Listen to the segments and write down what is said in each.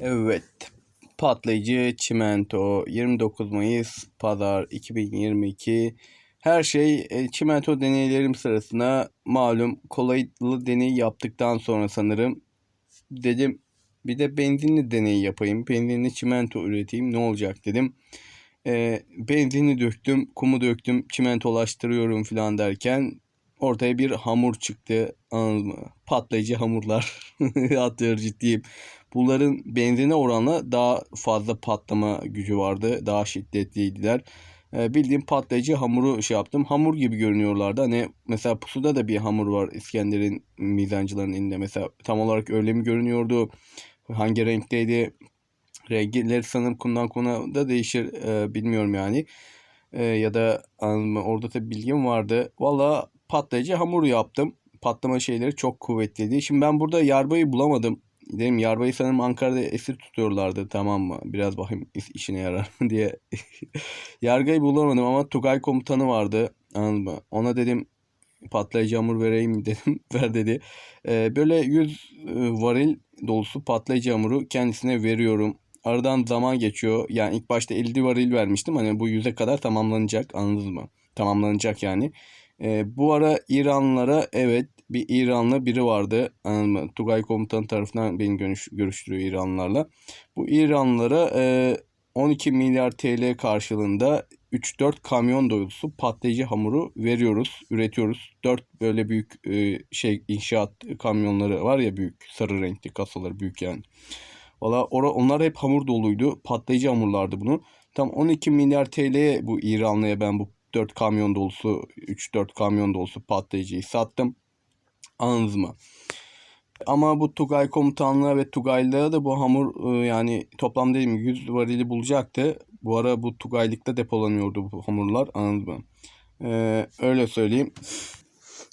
Evet. Patlayıcı çimento 29 Mayıs Pazar 2022 her şey e, çimento deneylerim sırasında malum kolaylı deney yaptıktan sonra sanırım dedim bir de benzinli deney yapayım. Benzinli çimento üreteyim ne olacak dedim. E, benzini döktüm, kumu döktüm, çimentolaştırıyorum falan derken ortaya bir hamur çıktı. Anladın mı? Patlayıcı hamurlar. Atıyor ciddiyim. Bunların benzine oranla daha fazla patlama gücü vardı. Daha şiddetliydiler. Ee, bildiğim patlayıcı hamuru şey yaptım. Hamur gibi görünüyorlardı. Hani mesela pusuda da bir hamur var İskender'in mizancıların elinde. Mesela tam olarak öyle mi görünüyordu? Hangi renkteydi? Renkleri sanırım kundan kuna da değişir. Ee, bilmiyorum yani. Ee, ya da orada da bilgim vardı. Valla patlayıcı hamur yaptım. Patlama şeyleri çok kuvvetliydi. Şimdi ben burada yarbayı bulamadım. Dedim yarbayı sanırım Ankara'da esir tutuyorlardı tamam mı? Biraz bakayım iş- işine yarar mı diye. Yargayı bulamadım ama Tugay komutanı vardı. Anladın mı? Ona dedim patlayıcı hamur vereyim dedim. Ver dedi. Ee, böyle 100 e, varil dolusu patlayıcı hamuru kendisine veriyorum. Aradan zaman geçiyor. Yani ilk başta 50 varil vermiştim. Hani bu 100'e kadar tamamlanacak. Anladınız mı? Tamamlanacak yani. Ee, bu ara İranlılara evet bir İranlı biri vardı. Tugay komutan tarafından beni görüş, görüştürüyor İranlılarla. Bu İranlılara e, 12 milyar TL karşılığında 3-4 kamyon dolusu patlayıcı hamuru veriyoruz, üretiyoruz. 4 böyle büyük şey inşaat kamyonları var ya büyük sarı renkli kasaları büyük yani. Valla onlar hep hamur doluydu. Patlayıcı hamurlardı bunu. Tam 12 milyar TL'ye bu İranlıya ben bu 4 kamyon dolusu 3-4 kamyon dolusu patlayıcıyı sattım. Anladınız mı? Ama bu Tugay komutanlığa ve Tugaylığa da bu hamur e, yani toplam gibi 100 varili bulacaktı. Bu ara bu Tugaylıkta depolanıyordu bu hamurlar anladın mı? Ee, öyle söyleyeyim.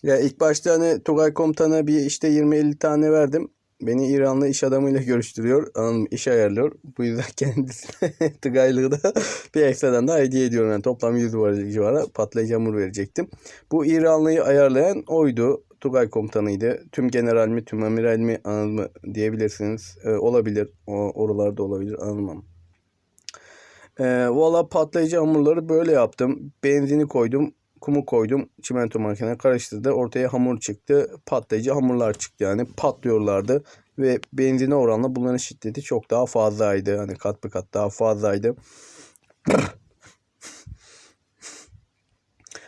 Ya ilk başta hani Tugay komutana bir işte 20-50 tane verdim. Beni İranlı iş adamıyla görüştürüyor. Anladın mı? İş ayarlıyor. Bu yüzden kendisine Tugaylığı da bir ekstradan da hediye ediyorum. Yani toplam 100 varil civarı patlayıcı hamur verecektim. Bu İranlıyı ayarlayan oydu. Tugay komutanıydı. Tüm general mi, tüm amiral mi anladın mı diyebilirsiniz. Ee, olabilir. O, oralarda olabilir anlamam. Ee, valla patlayıcı hamurları böyle yaptım. Benzini koydum. Kumu koydum. Çimento makineye karıştırdı. Ortaya hamur çıktı. Patlayıcı hamurlar çıktı yani. Patlıyorlardı. Ve benzine oranla bunların şiddeti çok daha fazlaydı. Hani kat be kat daha fazlaydı.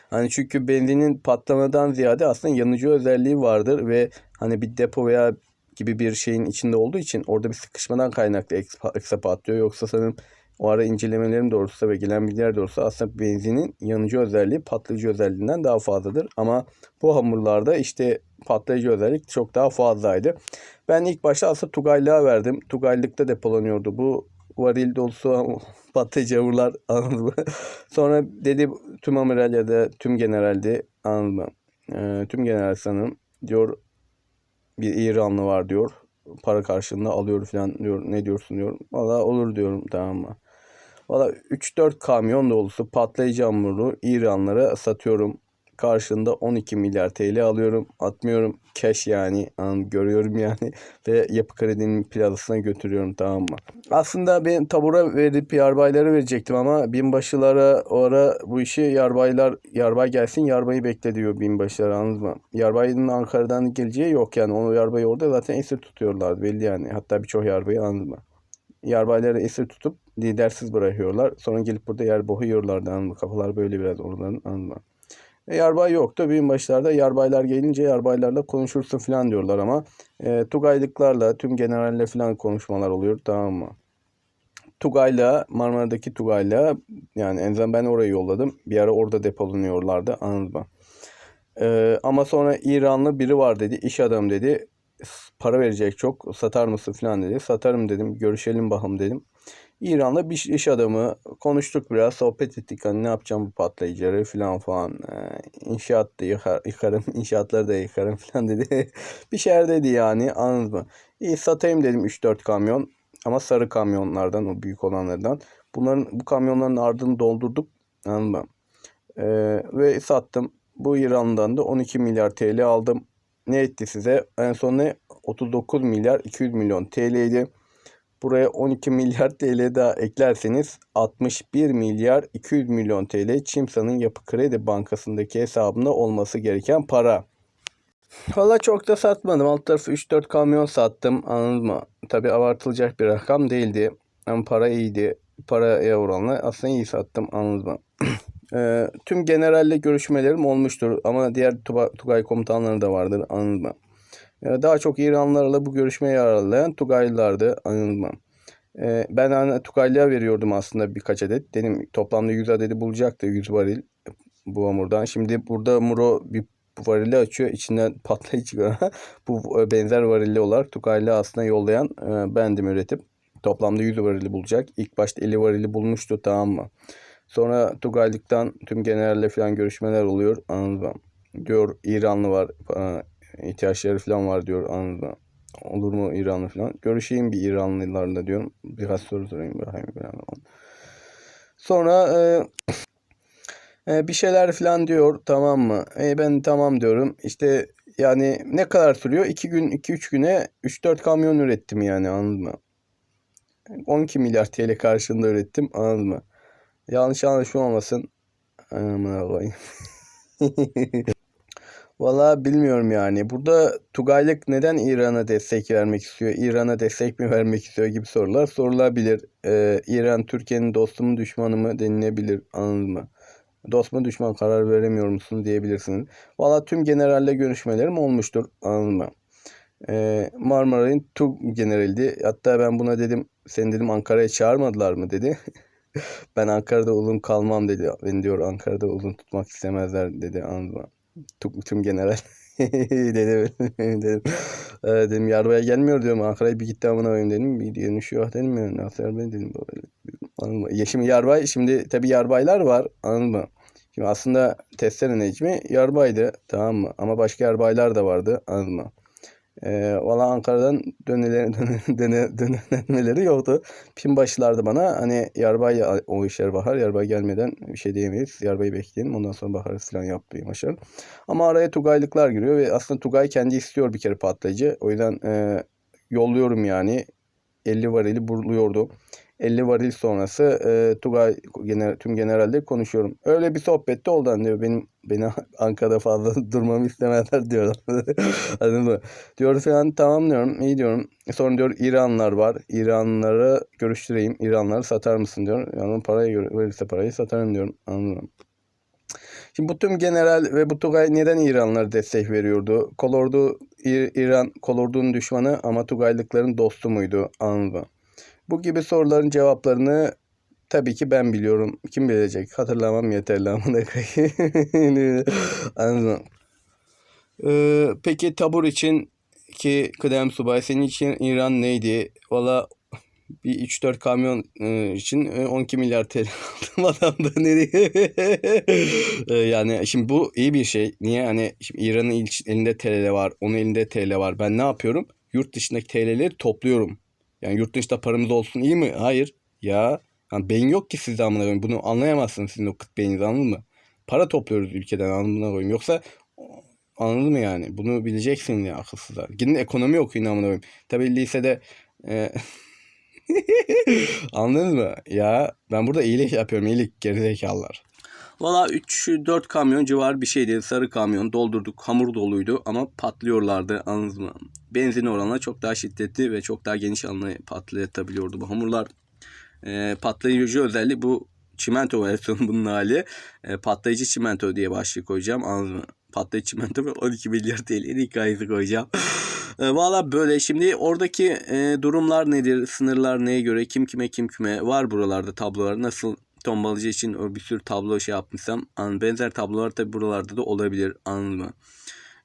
Hani çünkü benzinin patlamadan ziyade aslında yanıcı özelliği vardır ve hani bir depo veya gibi bir şeyin içinde olduğu için orada bir sıkışmadan kaynaklı ekstra patlıyor. Yoksa sanırım o ara incelemelerim doğrultusunda ve gelen bilgiler doğrultusunda aslında benzinin yanıcı özelliği patlayıcı özelliğinden daha fazladır. Ama bu hamurlarda işte patlayıcı özellik çok daha fazlaydı. Ben ilk başta aslında Tugaylığa verdim. Tugaylıkta depolanıyordu bu varil dolusu patlayıcı hamurlar anladın mı? Sonra dedi tüm amiral ya da tüm generalde anladın mı? Ee, tüm general sanırım diyor bir İranlı var diyor. Para karşılığında alıyor falan diyor. Ne diyorsun diyor. Valla olur diyorum tamam mı? Valla 3-4 kamyon dolusu patlayıcı hamuru İranlara satıyorum. Karşılığında 12 milyar TL alıyorum. Atmıyorum. Cash yani. An, görüyorum yani. Ve yapı kredinin plazasına götürüyorum tamam mı? Aslında ben tabura verip yarbaylara verecektim ama binbaşılara o ara bu işi yarbaylar yarbay gelsin yarbayı bekle diyor binbaşılar anladın mı? Yarbayın Ankara'dan geleceği yok yani. Onu yarbayı orada zaten esir tutuyorlardı belli yani. Hatta birçok yarbayı anladın mı? Yarbayları esir tutup lidersiz bırakıyorlar. Sonra gelip burada yer boğuyorlardı anladın mı? Kafalar böyle biraz oradan anladın mı? E, yarbay yoktu. Binbaşılarda yarbaylar gelince yarbaylarla konuşursun falan diyorlar ama e, Tugaylıklarla tüm generalle falan konuşmalar oluyor tamam mı? Tugay'la Marmara'daki Tugay'la yani en azından ben orayı yolladım. Bir ara orada depolanıyorlardı anladın mı? E, ama sonra İranlı biri var dedi. iş adam dedi. Para verecek çok. Satar mısın falan dedi. Satarım dedim. Görüşelim bakalım dedim. İran'la bir iş adamı. Konuştuk biraz sohbet ettik. Hani ne yapacağım bu patlayıcıları falan falan. Ee, inşaat da yıkar, yıkarım inşaatları da yıkarım falan dedi. Bir şeyler dedi yani anladın mı? İyi satayım dedim 3-4 kamyon. Ama sarı kamyonlardan o büyük olanlardan. Bunların bu kamyonların ardını doldurduk anladın mı? Ee, ve sattım. Bu İran'dan da 12 milyar TL aldım. Ne etti size? En son ne? 39 milyar 200 milyon TL'ydi Buraya 12 milyar TL daha eklerseniz 61 milyar 200 milyon TL Çimsa'nın Yapı Kredi Bankası'ndaki hesabında olması gereken para. Valla çok da satmadım. Alt tarafı 3-4 kamyon sattım. Anladın mı? Tabi abartılacak bir rakam değildi. Ama para iyiydi. Paraya oranla aslında iyi sattım. Anladın mı? Eee, tüm generalle görüşmelerim olmuştur. Ama diğer Tugay komutanları da vardır. Anladın mı? Eee, daha çok İranlılarla bu görüşmeyi ayarlayan Tugaylılardı. Anladın mı? Eee, ben hani Tugaylı'ya veriyordum aslında birkaç adet. Dedim toplamda 100 adedi bulacaktı. 100 varil bu hamurdan. Şimdi burada Muro bir varili açıyor. içinden patlayıcı bu e, benzer varilli olarak Tugaylı aslında yollayan e, bendim üretip. Toplamda 100 varili bulacak. İlk başta 50 varili bulmuştu tamam mı? Sonra Tugaylık'tan tüm generalle falan görüşmeler oluyor. Anladın mı? Diyor İranlı var. İhtiyaçları falan var diyor. Mı? Olur mu İranlı falan. Görüşeyim bir İranlılarla diyorum. Birkaç soru sorayım. Bakayım falan. Sonra e, e, bir şeyler falan diyor tamam mı? E, ben tamam diyorum. İşte yani ne kadar sürüyor? 2 gün 2-3 güne 3-4 kamyon ürettim yani anladın mı? 12 milyar TL karşılığında ürettim anladın mı? Yanlış anlaşılmasın. Aman koyayım. Valla bilmiyorum yani. Burada Tugaylık neden İran'a destek vermek istiyor? İran'a destek mi vermek istiyor gibi sorular sorulabilir. Ee, İran Türkiye'nin dostu mu düşmanı mı denilebilir anladın mı? Dost mu düşman karar veremiyor musun diyebilirsiniz. Valla tüm generalle görüşmelerim olmuştur anladın mı? Ee, Marmaray'ın TUG generaliydi. Hatta ben buna dedim seni dedim Ankara'ya çağırmadılar mı dedi. ben Ankara'da uzun kalmam dedi. Beni diyor Ankara'da uzun tutmak istemezler dedi anladın mı? Tüm general dedim. dedim. Ee, dedim Yarbaya gelmiyor diyorum. Ankara'ya bir gitti amına koyayım dedim. Bir dönüşüyor dedim ya. Nasıl Yarbay dedim. Anladın mı? Şimdi Yarbay şimdi tabii Yarbaylar var. Anladın mı? Şimdi aslında Testere Necmi Yarbay'dı. Tamam mı? Ama başka Yarbaylar da vardı. Anladın mı? Ee, valla Ankara'dan döneleri, döne, döne, dönmeleri yoktu. Pinbaşılardı bana hani Yarbay o işler bakar. Yarbay gelmeden bir şey diyemeyiz. Yarbay'ı bekleyelim. Ondan sonra bakarız falan yapmayı başar. Ama araya Tugaylıklar giriyor ve aslında Tugay kendi istiyor bir kere patlayıcı. O yüzden e, yolluyorum yani. 50 varili buluyordu. 50 varil sonrası e, Tugay gener, tüm generalde konuşuyorum. Öyle bir sohbette oldu hani diyor. Benim beni Ankara'da fazla durmamı istemezler diyor. Anladın mı? Diyor falan tamam diyorum. iyi diyorum. Sonra diyor İranlılar var. İranlıları görüştüreyim. İranlıları satar mısın diyor. Yani parayı verirse parayı satarım diyorum. Anladın mı? Şimdi bu tüm general ve bu Tugay neden İranlılara destek veriyordu? Kolordu İran kolordunun düşmanı ama Tugaylıkların dostu muydu? Anladın mı? Bu gibi soruların cevaplarını tabii ki ben biliyorum. Kim bilecek? Hatırlamam yeterli amına koyayım. Ee, peki tabur için ki kıdem subay senin için İran neydi? Valla bir 3-4 kamyon e, için e, 12 milyar TL aldım adam da nereye? E, yani şimdi bu iyi bir şey. Niye? Hani İran'ın elinde TL var, onun elinde TL var. Ben ne yapıyorum? Yurt dışındaki TL'leri topluyorum. Yani yurt dışında paramız olsun iyi mi? Hayır. Ya yani beyin yok ki sizde amına koyayım. Bunu anlayamazsınız sizin o kıt beyniniz anladın mı? Para topluyoruz ülkeden amına koyayım. Yoksa anladın mı yani? Bunu bileceksin ya akılsızlar. Gidin ekonomi okuyun amına koyayım. Tabii lisede e, Anladın mı? Ya ben burada iyilik yapıyorum. iyilik gerizekalılar. Valla 3-4 kamyon civar bir şeydi. Sarı kamyon doldurduk. Hamur doluydu ama patlıyorlardı. Anladınız mı? Benzin oranla çok daha şiddetli ve çok daha geniş alanı patlatabiliyordu bu hamurlar. E, patlayıcı özelliği bu çimento versiyonu bunun hali. E, patlayıcı çimento diye başlık koyacağım. Anladın mı? Patlayıcı çimento ve 12 milyar TL'nin hikayesi koyacağım. E, Valla böyle. Şimdi oradaki e, durumlar nedir? Sınırlar neye göre? Kim kime kim kime? Var buralarda tablolar. Nasıl tombalacı için bir sürü tablo şey yapmışsam. Benzer tablolar tabi buralarda da olabilir. Anladın mı?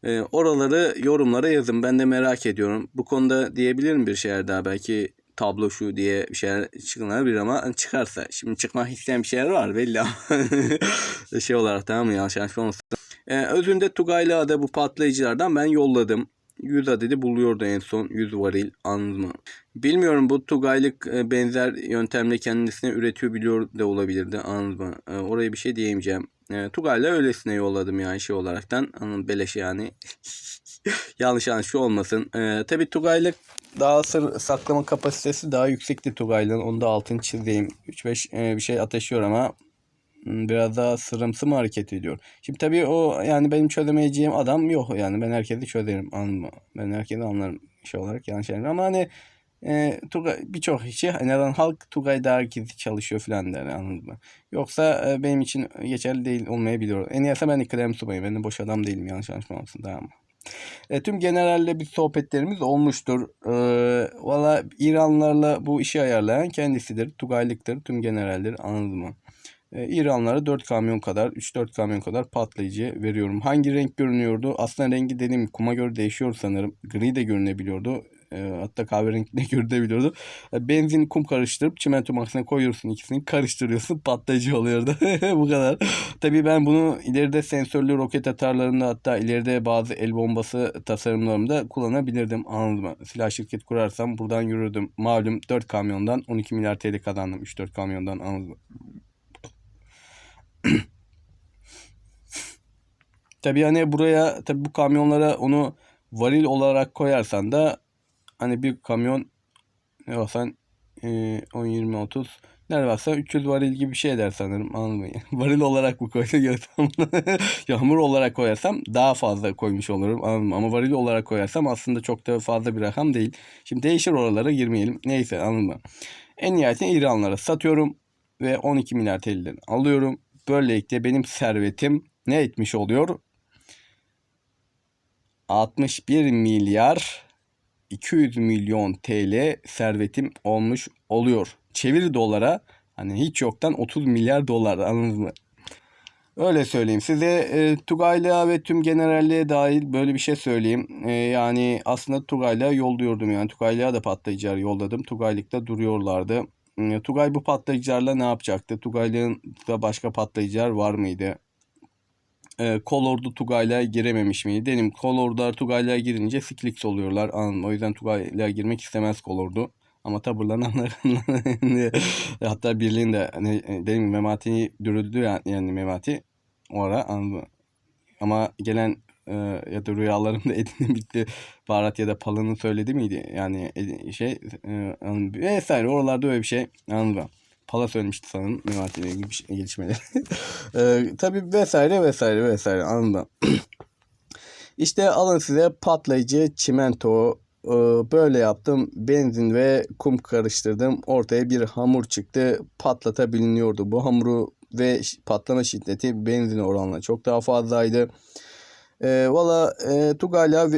E, oraları yorumlara yazın. Ben de merak ediyorum. Bu konuda diyebilirim bir şeyler daha. Belki tablo şu diye bir şeyler çıkılabilir ama çıkarsa. Şimdi çıkmak isteyen bir şeyler var belli ama. şey olarak tamam mı? Yanlış yanlış olmasın. E, özünde Tugaylığa da bu patlayıcılardan ben yolladım. 100 adedi buluyordu en son 100 varil anladın mı? Bilmiyorum bu Tugaylık e, benzer yöntemle kendisine üretiyor biliyor da olabilirdi anladın mı? E, oraya bir şey diyemeyeceğim. E, Tugay'la öylesine yolladım yani şey olaraktan. Anladın, beleş yani. yanlış anlaşılma olmasın. Ee, tabii Tugay'lık daha sır saklama kapasitesi daha yüksekti Tugay'lığın. Onu da altını çizeyim. 3-5 e, bir şey ateşiyor ama biraz daha sırımsı mı hareket ediyor? Şimdi tabii o yani benim çözemeyeceğim adam yok yani ben herkesi çözerim mı? Ben herkesi anlarım şey olarak yanlış anlarım ama hani e, Tugay birçok kişi en azından halk Tugay daha herkesi çalışıyor falan der anladın mı? Yoksa e, benim için geçerli değil olmayabilir. En iyisi ben İkrem Subay'ım. Ben de boş adam değilim yanlış anlaşılmasın tamam mı? E, tüm generalle bir sohbetlerimiz olmuştur. E, Valla İranlarla bu işi ayarlayan kendisidir. Tugaylıktır. Tüm generaldir. Anladın mı? E, İranlara 4 kamyon kadar, 3-4 kamyon kadar patlayıcı veriyorum. Hangi renk görünüyordu? Aslında rengi dediğim kuma göre değişiyor sanırım. Gri de görünebiliyordu. E, hatta kahverengi de görünebiliyordu. E, benzin kum karıştırıp çimento makinesine koyuyorsun ikisini karıştırıyorsun patlayıcı oluyordu. bu kadar. Tabii ben bunu ileride sensörlü roket atarlarında hatta ileride bazı el bombası tasarımlarımda kullanabilirdim. Anladın mı? Silah şirket kurarsam buradan yürürdüm. Malum 4 kamyondan 12 milyar TL kazandım. 3-4 kamyondan anladın mı? Tabii hani buraya tabii bu kamyonlara onu varil olarak koyarsan da hani bir kamyon ne varsan e, 10 20 30 nerede varsa 300 varil gibi bir şey eder sanırım mı? varil olarak bu koysa görsem yağmur olarak koyarsam daha fazla koymuş olurum anladın mı? Ama varil olarak koyarsam aslında çok da fazla bir rakam değil. Şimdi değişir oralara girmeyelim. Neyse anladın? En nihayetinde İranlara satıyorum ve 12 milyar TL'den alıyorum. Böylelikle benim servetim ne etmiş oluyor? 61 milyar 200 milyon TL servetim olmuş oluyor. Çeviri dolara hani hiç yoktan 30 milyar dolar anladınız mı? Öyle söyleyeyim size e, Tugayla ve tüm generalliğe dahil böyle bir şey söyleyeyim. E, yani aslında Tugayla yolluyordum yani Tugayla da patlayıcılar yolladım. Tugaylıkta duruyorlardı. E, Tugay bu patlayıcılarla ne yapacaktı? Tugaylı'nın da başka patlayıcılar var mıydı? e, Kolordu Tugay'la girememiş miydi? Dedim Kolordular Tugay'la girince Siklix oluyorlar. Anladım. O yüzden Tugay'la girmek istemez Kolordu. Ama taburlananlar hatta birliğinde hani dedim Memati'yi dürüldü yani, yani Memati o ara anladım. Ama gelen e, ya da rüyalarımda Edin'in bitti baharat ya da palının söyledi miydi? Yani şey e, vesaire oralarda öyle bir şey anladım. Pala söylemişti sanırım Memati ile ilgili şey, gelişmeleri. ee, tabii vesaire vesaire vesaire anladım. işte alın size patlayıcı çimento. Ee, böyle yaptım. Benzin ve kum karıştırdım. Ortaya bir hamur çıktı. Patlatabiliyordu. Bu hamuru ve patlama şiddeti benzin oranla çok daha fazlaydı. E, Valla e, Tugayla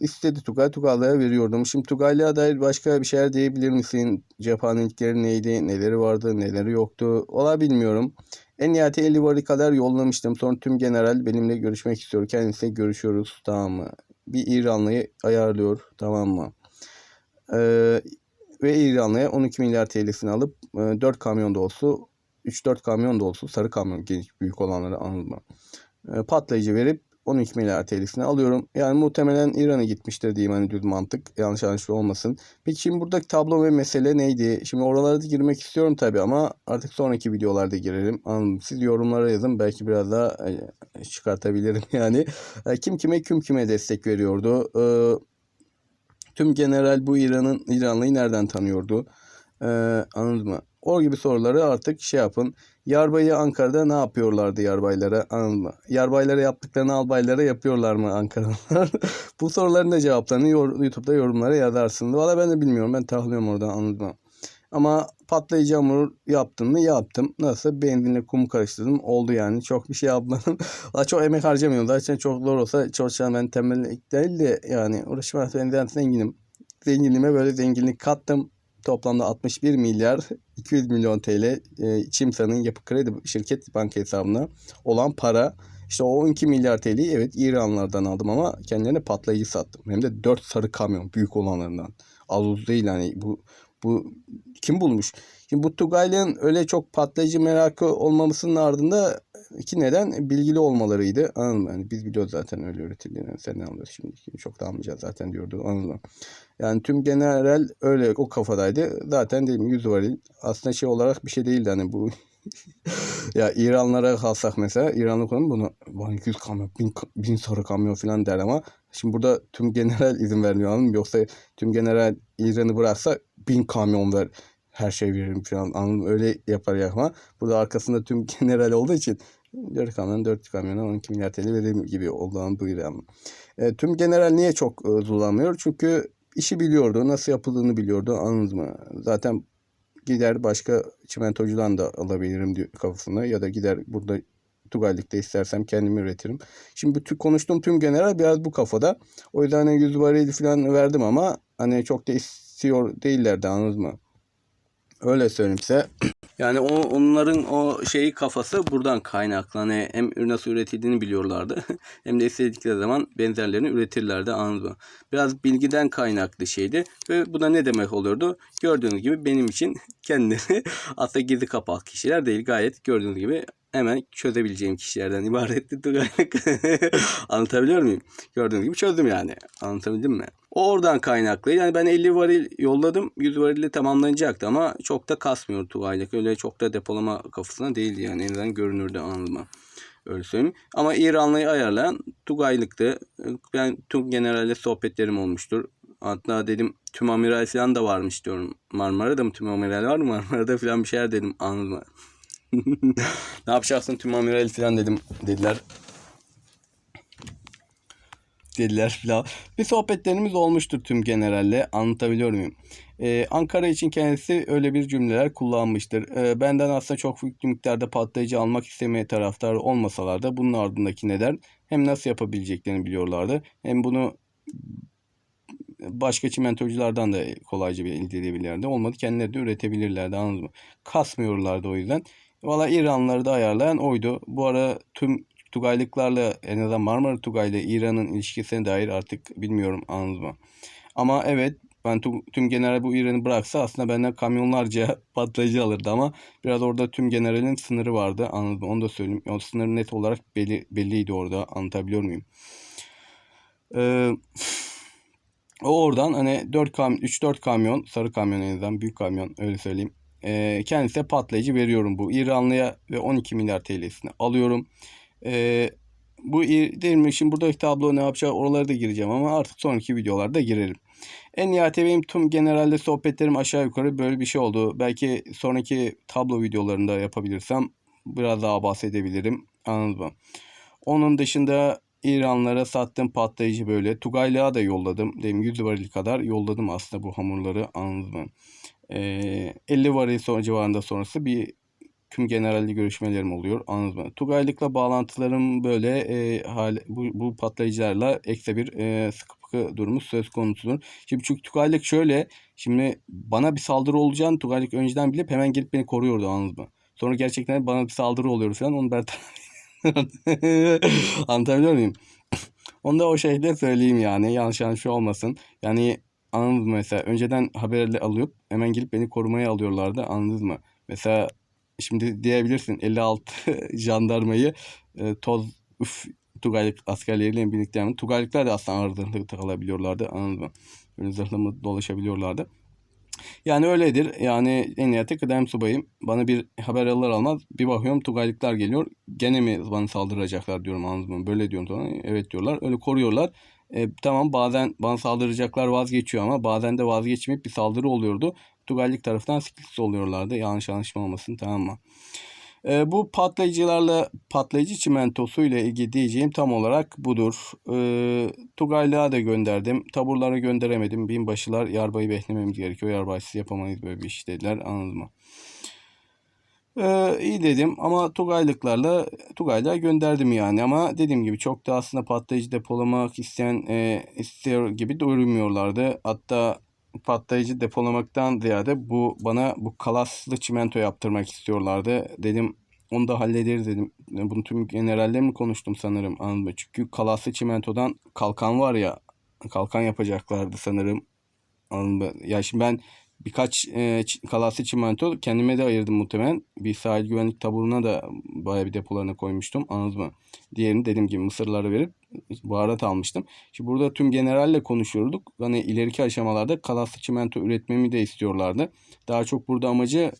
istedi Tugay. Tugayla veriyordum. Şimdi Tugayla dair başka bir şeyler diyebilir misin? Cephanelikleri neydi? Neleri vardı? Neleri yoktu? Valla bilmiyorum. En nihayeti 50 varı kadar yollamıştım. Sonra tüm general benimle görüşmek istiyor. Kendisiyle görüşüyoruz. Tamam mı? Bir İranlıyı ayarlıyor. Tamam mı? Ee, ve İranlı'ya 12 milyar TL'sini alıp e, 4 kamyon dolusu 3-4 kamyon dolusu sarı kamyon geniş büyük olanları mı? E, patlayıcı verip 12 milyar TL'sini alıyorum. Yani muhtemelen İran'a gitmiştir diyeyim hani düz mantık. Yanlış anlaşılma olmasın. Peki şimdi buradaki tablo ve mesele neydi? Şimdi oralara da girmek istiyorum tabii ama artık sonraki videolarda girelim. Anladım. Siz yorumlara yazın. Belki biraz daha e, çıkartabilirim yani. E, kim kime kim kime destek veriyordu? E, tüm general bu İran'ın İranlıyı nereden tanıyordu? Anladın mı? O gibi soruları artık şey yapın. Yarbayı Ankara'da ne yapıyorlardı yarbaylara? Mı? Yarbaylara yaptıklarını albaylara yapıyorlar mı Ankaralılar? Bu soruların da cevaplarını YouTube'da yorumlara yazarsın. Valla ben de bilmiyorum. Ben tahliyorum oradan mı? Ama patlayıcı hamur yaptım mı? Yaptım. Nasıl? Benzinle kum karıştırdım. Oldu yani. Çok bir şey yapmadım. Valla çok emek harcamıyorum. Zaten çok zor olsa çalışan ben tembellik değil de yani uğraşmaz. Ben zenginim. Zenginliğime böyle zenginlik kattım. Toplamda 61 milyar 200 milyon TL e, Çimsa'nın yapı kredi şirket banka hesabına olan para. İşte o 12 milyar TL'yi evet İranlardan aldım ama kendilerine patlayıcı sattım. Hem de 4 sarı kamyon büyük olanlarından. Az uz değil hani bu bu kim bulmuş? Şimdi bu Tugaylı'nın öyle çok patlayıcı merakı olmamasının ardında iki neden bilgili olmalarıydı. Anladın mı? Yani biz biliyoruz zaten öyle üretildiğini. Sen ne alıyorsun şimdi? Çok da almayacağız zaten diyordu. Anladın mı? Yani tüm general öyle o kafadaydı. Zaten dedim yüz varil aslında şey olarak bir şey değildi hani bu ya İranlara kalsak mesela İranlı konu bunu "Vay 200 kamyon, 1000, 1000 sarı kamyon falan der ama şimdi burada tüm general izin vermiyor anladın? Yoksa tüm general İran'ı bıraksa 1000 kamyon ver her şey veririm falan anladın mı? Öyle yapar ya ama burada arkasında tüm general olduğu için 4 kamyon 4 kamyona 12 milyar TL verim gibi olduğunu İran. E, tüm general niye çok e, zorlanmıyor? Çünkü işi biliyordu, nasıl yapıldığını biliyordu anladınız mı? Zaten gider başka çimentocudan da alabilirim diyor kafasında ya da gider burada Tugaylık'ta istersem kendim üretirim. Şimdi bütün konuştuğum tüm general biraz bu kafada. O yüzden hani 100 varil falan verdim ama hani çok da istiyor değillerdi anladınız mı? Öyle söyleyeyim. Yani o onların o şeyi kafası buradan kaynaklı. Hani hem nasıl üretildiğini biliyorlardı. hem de istedikleri zaman benzerlerini üretirlerdi anladınız mı? Biraz bilgiden kaynaklı şeydi. Ve bu da ne demek oluyordu? Gördüğünüz gibi benim için kendileri aslında gizli kapak kişiler değil. Gayet gördüğünüz gibi hemen çözebileceğim kişilerden ibaretti. Anlatabiliyor muyum? Gördüğünüz gibi çözdüm yani. Anlatabildim mi? O oradan kaynaklı. Yani ben 50 varil yolladım. 100 varille tamamlanacaktı ama çok da kasmıyor Tugaylık. Öyle çok da depolama kafasına değildi yani. En azından görünürdü mı? Öyle söyleyeyim. Ama İranlıyı ayarlayan Tugaylık'tı. Ben tüm generalle sohbetlerim olmuştur. Hatta dedim tüm amiral falan da varmış diyorum. Marmara'da mı tüm amiral var mı? Marmara'da falan bir şeyler dedim mı? Ne yapacaksın tüm amiral falan dedim dediler. Dediler falan. Bir sohbetlerimiz olmuştur tüm generalle. Anlatabiliyor muyum? Ee, Ankara için kendisi öyle bir cümleler kullanmıştır. Ee, benden aslında çok büyük miktarda patlayıcı almak istemeye taraftar olmasalar da bunun ardındaki neden hem nasıl yapabileceklerini biliyorlardı. Hem bunu başka çimentoculardan da kolayca bir elde edebilirlerdi. Olmadı kendileri de üretebilirlerdi anladınız mı? Kasmıyorlardı o yüzden. Valla İranlıları da ayarlayan oydu. Bu ara tüm Tugaylıklarla en azından Marmara Tugay ile İran'ın ilişkisine dair artık bilmiyorum anladınız mı? Ama evet ben tüm, tüm general bu İran'ı bıraksa aslında benden kamyonlarca patlayıcı alırdı ama biraz orada tüm generalin sınırı vardı anladın mı? Onu da söyleyeyim. O sınır net olarak belli, belliydi orada anlatabiliyor muyum? Ee, o oradan hani 4 kam 3-4 kamyon sarı kamyon en azından büyük kamyon öyle söyleyeyim. Ee, kendisine patlayıcı veriyorum bu İranlıya ve 12 milyar TL'sini alıyorum. Ee, bu değil mi? Buradaki tablo ne yapacağı oralara da gireceğim ama artık sonraki videolarda girerim. En nihayetinde benim tüm genelde sohbetlerim aşağı yukarı böyle bir şey oldu. Belki sonraki tablo videolarında yapabilirsem biraz daha bahsedebilirim. Anladın mı? Onun dışında İranlara sattığım patlayıcı böyle. Tugaylığa da yolladım. Dedim 100 varil kadar yolladım aslında bu hamurları anladın mı? Ee, 50 varil sonra civarında sonrası bir tüm generalli görüşmelerim oluyor. Anladınız mı? Tugaylıkla bağlantılarım böyle e, hal, bu, bu patlayıcılarla ekstra bir e, sıkı durumu söz konusudur. Şimdi çünkü Tugaylık şöyle şimdi bana bir saldırı olacağını Tugaylık önceden bilip hemen gelip beni koruyordu anladınız mı? Sonra gerçekten bana bir saldırı oluyor falan onu ben anlatabiliyor muyum? Onu da o şekilde söyleyeyim yani yanlış yanlış olmasın. Yani anladınız mı mesela önceden haberle alıp hemen gelip beni korumaya alıyorlardı anladınız mı? Mesela şimdi diyebilirsin 56 jandarmayı e, toz üf, Tugaylık askerleriyle birlikte yani Tugaylıklar da aslında aralarında takılabiliyorlardı anladın mı? Böyle zırhlı dolaşabiliyorlardı. Yani öyledir. Yani en nihayetinde kıdem subayım. Bana bir haber alır almaz bir bakıyorum Tugaylıklar geliyor. Gene mi bana saldıracaklar diyorum anladın mı? Böyle diyorum sonra. Evet diyorlar. Öyle koruyorlar. E, tamam bazen bana saldıracaklar vazgeçiyor ama bazen de vazgeçmeyip bir saldırı oluyordu. Tugaylık tarafından siklis oluyorlardı. Yanlış anlaşma olmasın tamam mı? E, bu patlayıcılarla patlayıcı çimentosu ile ilgili diyeceğim tam olarak budur. E, Tugaylığa da gönderdim. Taburlara gönderemedim. Binbaşılar yarbayı beklememiz gerekiyor. Yarbaysız yapamayız böyle bir iş dediler. Anladın mı? Ee, iyi dedim ama Tugaylıklarla Tugaylığa gönderdim yani ama dediğim gibi çok da aslında patlayıcı depolamak isteyen e, istiyor gibi durmuyorlardı. Hatta patlayıcı depolamaktan ziyade bu bana bu kalaslı çimento yaptırmak istiyorlardı. Dedim onu da hallederiz dedim. Bunu tüm generalle mi konuştum sanırım anladın? Çünkü kalaslı çimentodan kalkan var ya kalkan yapacaklardı sanırım. Anladın mı? Ya şimdi ben birkaç e, kalaslı çimento kendime de ayırdım muhtemelen. Bir sahil güvenlik taburuna da bayağı bir depolarına koymuştum. Anladın mı? Diğerini dediğim gibi mısırları verip baharat almıştım. Şimdi burada tüm generalle konuşuyorduk. Hani ileriki aşamalarda kalaslı çimento üretmemi de istiyorlardı. Daha çok burada amacı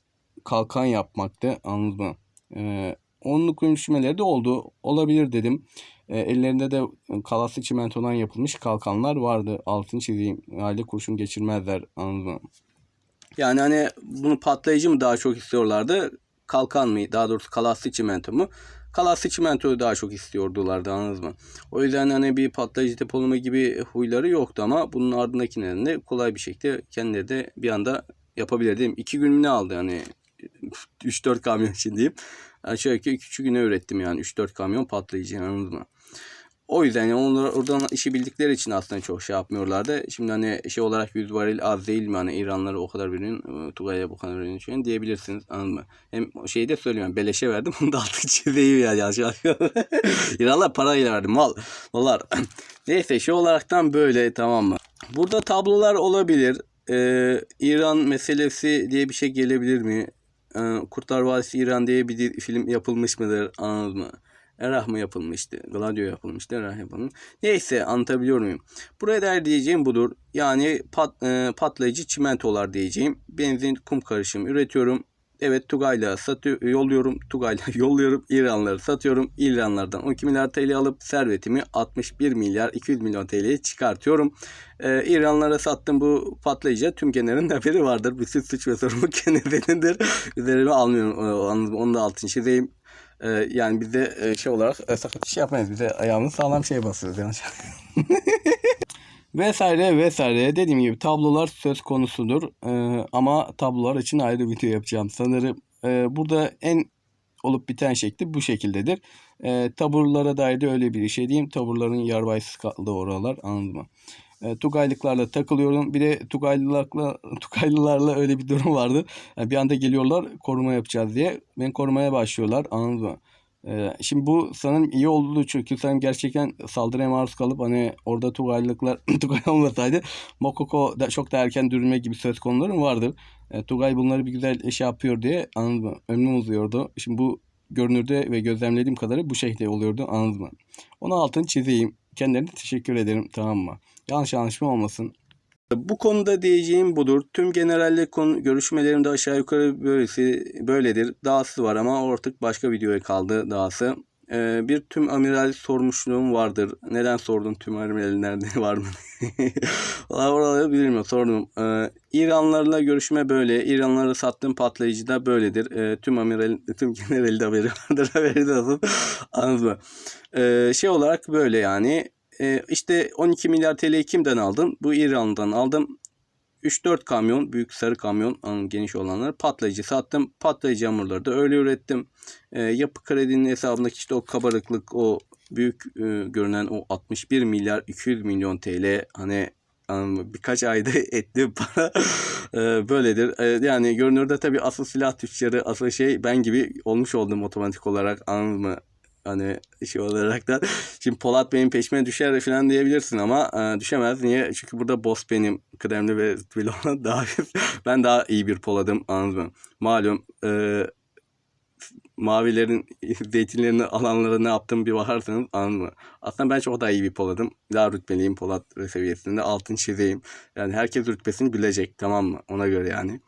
kalkan yapmaktı. Anladın mı? Ee, onluk görüşmeleri de oldu. Olabilir dedim. Ee, ellerinde de kalaslı çimentodan yapılmış kalkanlar vardı. Altını çizeyim. Aile kurşun geçirmezler. Anladın mı? Yani hani bunu patlayıcı mı daha çok istiyorlardı? Kalkan mı? Daha doğrusu kalaslı çimento mu? Kalaslı çimentoyu daha çok istiyordulardı anladınız mı? O yüzden hani bir patlayıcı depolama gibi huyları yoktu ama bunun ardındakilerini de kolay bir şekilde kendileri de bir anda yapabilir değil mi? İki gün ne aldı hani 3-4 kamyon için diyeyim. Yani şöyle ki 2 güne ürettim yani 3-4 kamyon patlayıcı anladınız mı? O yüzden yani onlar oradan işi bildikleri için aslında çok şey yapmıyorlardı. Şimdi hani şey olarak 100 varil az değil mi? Hani İranları o kadar birinin, e, Tugay'a bu kadar birinin şey diyebilirsiniz. Anladın mı? Hem şeyi de söylüyorum. Beleşe verdim. Bunu da altı çizeyim yani. yani İranlar parayla verdi. Mal. Mallar. Neyse şey olaraktan böyle tamam mı? Burada tablolar olabilir. Ee, İran meselesi diye bir şey gelebilir mi? Ee, Kurtlar Vadisi İran diye bir film yapılmış mıdır? Anladın mı? Erah mı yapılmıştı? Gladio yapılmıştı. Erah yapılmış. Neyse anlatabiliyor muyum? Buraya dair diyeceğim budur. Yani pat, e, patlayıcı çimentolar diyeceğim. Benzin kum karışımı üretiyorum. Evet Tugay'la satıyor, yolluyorum. Tugay'la yolluyorum. İranları satıyorum. İranlardan 12 milyar TL alıp servetimi 61 milyar 200 milyon TL'ye çıkartıyorum. Ee, İranlara sattım bu patlayıcı. Tüm genelin haberi vardır. Bütün suç ve sorumluluk genelinindir. Üzerime almıyorum. Onu onu da altın çizeyim. Ee, yani biz de e, şey olarak e, sakat iş yapmayız. Biz de ayağımız sağlam şey basıyoruz. Yani. vesaire vesaire dediğim gibi tablolar söz konusudur Ee, ama tablolar için ayrı video yapacağım sanırım Ee, burada en olup biten şekli bu şekildedir taburlara dair de öyle bir şey diyeyim taburların yarbaysız kaldı oralar anladın mı Ee, Tugaylıklarla takılıyorum bir de Tugaylılarla, Tugaylılarla öyle bir durum vardı Yani bir anda geliyorlar koruma yapacağız diye beni korumaya başlıyorlar anladın mı ee, şimdi bu sanırım iyi oldu çünkü sanırım gerçekten saldırıya maruz kalıp hani orada Tugaylıklar Tugay olmasaydı Mokoko da çok da erken dürülme gibi söz konularım vardır. E, Tugay bunları bir güzel şey yapıyor diye anladın mı? Önüme uzuyordu. Şimdi bu görünürde ve gözlemlediğim kadarı bu şekilde oluyordu anladın mı? Onu altını çizeyim. Kendilerine teşekkür ederim tamam mı? Yanlış anlaşma olmasın. Bu konuda diyeceğim budur. Tüm generalle konu görüşmelerimde aşağı yukarı böylesi böyledir. Dahası var ama artık başka videoya kaldı dahası. Ee, bir tüm amiral sormuşluğum vardır. Neden sordun tüm amiral nerede var mı? Valla oraları bilmiyorum sordum. Ee, İranlarla görüşme böyle. İranlara sattığım patlayıcı da böyledir. Ee, tüm amiral, tüm general de haberi vardır. Haberi de olsun. Anladın mı? Ee, şey olarak böyle yani. Ee, işte 12 milyar TL'yi kimden aldım? Bu İran'dan aldım. 3-4 kamyon, büyük sarı kamyon, anın geniş olanları patlayıcı sattım. Patlayıcı hamurları da öyle ürettim. Ee, yapı kredinin hesabındaki işte o kabarıklık, o büyük e, görünen o 61 milyar 200 milyon TL hani mı? birkaç ayda ettiğim para e, böyledir. E, yani görünürde tabii asıl silah tüccarı, asıl şey ben gibi olmuş oldum otomatik olarak anladın mı? Hani şey olarak da şimdi Polat benim peşime düşer falan diyebilirsin ama e, düşemez. Niye? Çünkü burada boss benim. Kıdemli ve olan daha ben daha iyi bir Polat'ım anladın mı? Malum e, mavilerin zeytinlerini alanlara ne yaptım bir bakarsanız anladın mı? Aslında ben çok daha iyi bir Polat'ım. Daha rütbeliyim Polat seviyesinde. Altın çizeyim. Yani herkes rütbesini bilecek tamam mı? Ona göre yani.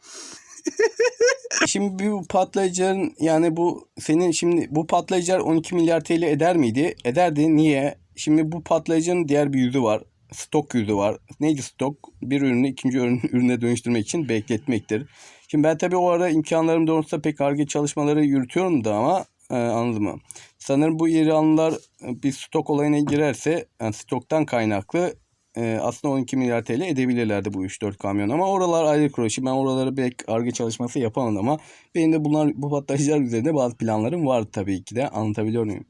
Şimdi bu patlayıcıların yani bu senin şimdi bu patlayıcılar 12 milyar TL eder miydi? Ederdi. Niye? Şimdi bu patlayıcının diğer bir yüzü var. Stok yüzü var. Neydi stok? Bir ürünü ikinci ürün, ürüne dönüştürmek için bekletmektir. Şimdi ben tabii o ara imkanlarım doğrultusunda pek arge çalışmaları yürütüyorum da ama e, anladın mı? Sanırım bu İranlılar e, bir stok olayına girerse yani stoktan kaynaklı e, aslında 12 milyar TL edebilirlerdi bu 3-4 kamyon ama oralar ayrı. Şimdi ben oralara pek arge çalışması yapamadım ama benim de bunlar bu patlayıcılar üzerinde bazı planlarım vardı tabii ki de anlatabiliyor muyum?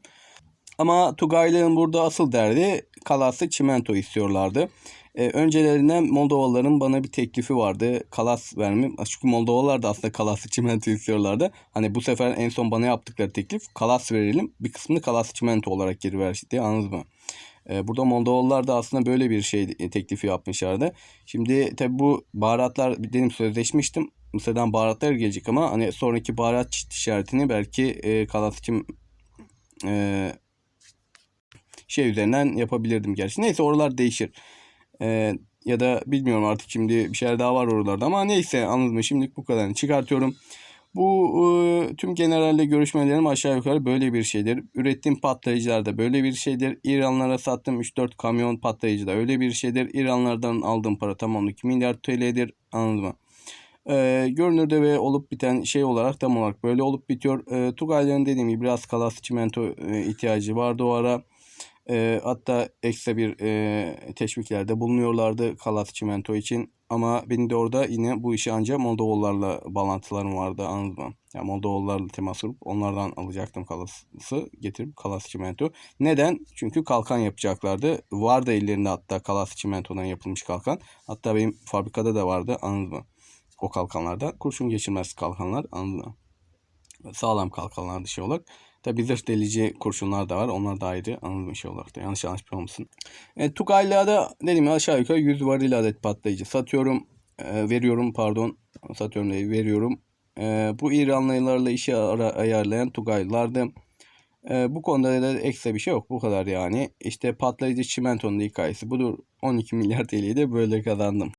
Ama Tugaylı'nın burada asıl derdi kalaslı çimento istiyorlardı. Ee, öncelerinden Moldovalıların bana bir teklifi vardı. Kalas vermem. Çünkü Moldovalılar da aslında kalaslı çimento istiyorlardı. Hani bu sefer en son bana yaptıkları teklif kalas verelim. Bir kısmını kalaslı çimento olarak geri ver diye anladın mı? Ee, burada Moldovalılar da aslında böyle bir şey teklifi yapmışlardı. Şimdi tabi bu baharatlar dedim sözleşmiştim. Mısır'dan baharatlar gelecek ama hani sonraki baharat işaretini belki e, kalaslı çim e, şey üzerinden yapabilirdim gerçi. Neyse oralar değişir. Ee, ya da bilmiyorum artık şimdi bir şeyler daha var oralarda ama neyse anladın mı? Şimdilik bu kadar çıkartıyorum. Bu e, tüm generalle görüşmelerim aşağı yukarı böyle bir şeydir. Ürettiğim patlayıcılar da böyle bir şeydir. İranlara sattığım 3-4 kamyon patlayıcı da öyle bir şeydir. İranlardan aldığım para tamam 2 milyar TL'dir. Anladın mı? E, görünürde ve olup biten şey olarak tam olarak böyle olup bitiyor. E, Tugayların dediğim gibi biraz kalas çimento e, ihtiyacı vardı o ara. E, hatta ekstra bir e, teşviklerde bulunuyorlardı kalas çimento için. Ama benim de orada yine bu işi ancak Moldovalılarla bağlantılarım vardı anladın mı? Yani Moldovalılarla temas kurup onlardan alacaktım kalası getirip kalas çimento. Neden? Çünkü kalkan yapacaklardı. Vardı ellerinde hatta kalas çimentodan yapılmış kalkan. Hatta benim fabrikada da vardı anladın mı? O kalkanlarda kurşun geçirmez kalkanlar anladın mı? Sağlam kalkanlar şey olarak. Tabi zırh delici kurşunlar da var. Onlar da ayrı anladığım şey olarak da. Yanlış anlaşma olmasın. E, Tugay'la dediğim gibi aşağı yukarı 100 varil adet patlayıcı satıyorum. E, veriyorum pardon. Satıyorum değil veriyorum. E, bu İranlılarla işi ara, ayarlayan Tugaylılardı. E, bu konuda da ekstra bir şey yok. Bu kadar yani. İşte patlayıcı çimentonun hikayesi budur. 12 milyar TL'yi de böyle kazandım.